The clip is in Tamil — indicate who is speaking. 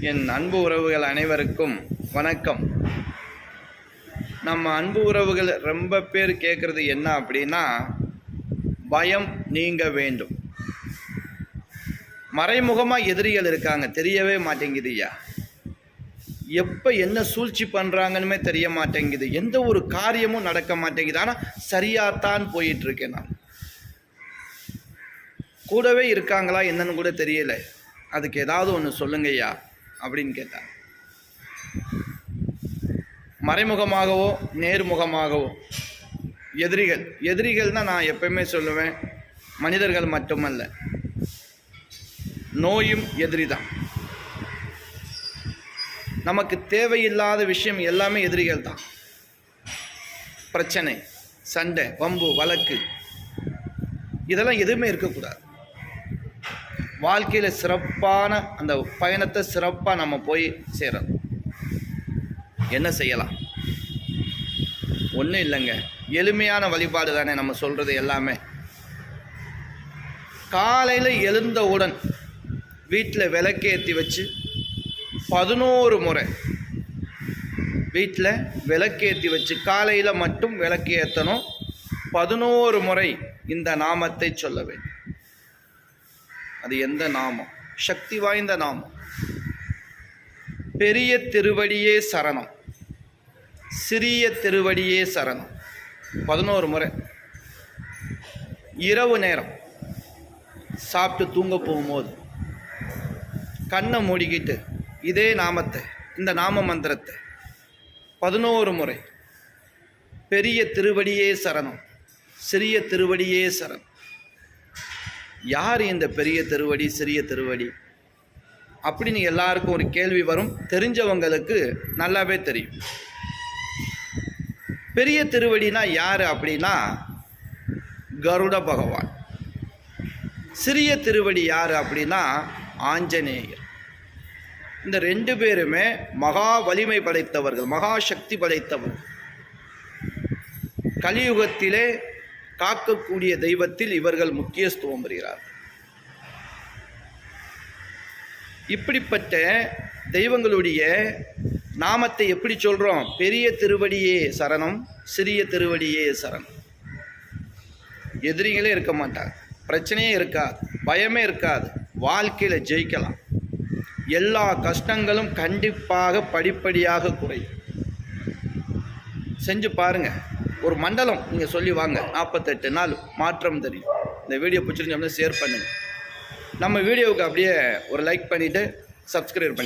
Speaker 1: என் அன்பு உறவுகள் அனைவருக்கும் வணக்கம். நம்ம அன்பு உறவுகள் ரொம்ப பேர் கேட்குறது என்ன அப்படின்னா பயம் நீங்க வேண்டும். மறைமுகமாக எதிரிகள் இருக்காங்க தெரியவே மாட்டேங்குதுயா எப்போ என்ன சூழ்ச்சி பண்ணுறாங்கன்னுமே தெரிய மாட்டேங்குது. எந்த ஒரு காரியமும் நடக்க மாட்டேங்குது. ஆனால் சரியாகத்தான் போயிட்டுருக்கேன் நான். கூடவே இருக்காங்களா என்னன்னு கூட தெரியல. அதுக்கு ஏதாவது ஒன்று சொல்லுங்கய்யா அப்படின்னு கேட்டார் மறைமுகமாகவோ நேர்முகமாகவோ எதிரிகள் எதிரிகள்னா நான் எப்பயுமே சொல்லுவேன் மனிதர்கள் மட்டுமல்ல நோயும் எதிரி தான் நமக்கு தேவையில்லாத விஷயம் எல்லாமே எதிரிகள் தான். பிரச்சனை சண்டை வம்பு வழக்கு இதெல்லாம் எதுவுமே இருக்கக்கூடாது. வாழ்க்கையில் சிறப்பான அந்த பயணத்தை சிறப்பாக நம்ம போய் சேரணும். என்ன செய்யலாம்? ஒன்றும் இல்லைங்க. எளிமையான வழிபாடு தானே நம்ம சொல்கிறது எல்லாமே. காலையில் எழுந்தவுடன் வீட்டில் விளக்கேற்றி வச்சு பதினோரு முறை வீட்டில் விளக்கேற்றி வச்சு காலையில் மட்டும் விளக்கு ஏற்றணும் பதினோரு முறை இந்த நாமத்தை சொல்ல வேண்டும். அது எந்த நாமம்? சக்தி வாய்ந்த நாமம். பெரிய திருவடியே சரணம். சிறிய திருவடியே சரணம். பதினோரு முறை. இரவு நேரம். சாப்பிட்டு தூங்க போகும்போது. கண்ணை மூடிக்கிட்டு இதே நாமத்தை இந்த நாம மந்திரத்தை. பதினோரு முறை. பெரிய திருவடியே சரணம். சிறிய திருவடியே சரணம். யார் இந்த பெரிய திருவடி சிறிய திருவடி? அப்படின்னு எல்லாருக்கும் ஒரு கேள்வி வரும். தெரிஞ்சவங்களுக்கு நல்லாவே தெரியும். பெரிய திருவடினா யார் அப்படின்னா கருட பகவான். சிறிய திருவடி யார் அப்படின்னா ஆஞ்சநேயர். இந்த ரெண்டு பேருமே மகா வலிமை படைத்தவர்கள் மகா சக்தி படைத்தவர்கள். கலியுகத்திலே காக்கக்கூடிய தெய்வத்தில் இவர்கள் முக்கியத்துவம் பெறுகிறார் இப்படிப்பட்ட தெய்வங்களுடைய நாமத்தை எப்படி சொல்கிறோம் பெரிய திருவடியே சரணம் சிறிய திருவடியே சரணம். எதிரிகளே இருக்க மாட்டாங்க. பிரச்சனையே இருக்காது. பயமே இருக்காது. வாழ்க்கையில் ஜெயிக்கலாம். எல்லா கஷ்டங்களும் கண்டிப்பாக படிப்படியாக குறையும். செஞ்சு பாருங்கள் ஒரு மண்டலம் நீங்கள் சொல்லி வாங்க. நாற்பத்தெட்டு நாள் மாற்றம் தெரியும். இந்த வீடியோ பிடிச்சிருந்தோம்னா ஷேர் பண்ணுங்கள் நம்ம வீடியோவுக்கு அப்படியே ஒரு லைக் பண்ணிவிட்டு சப்ஸ்கிரைப் பண்ணி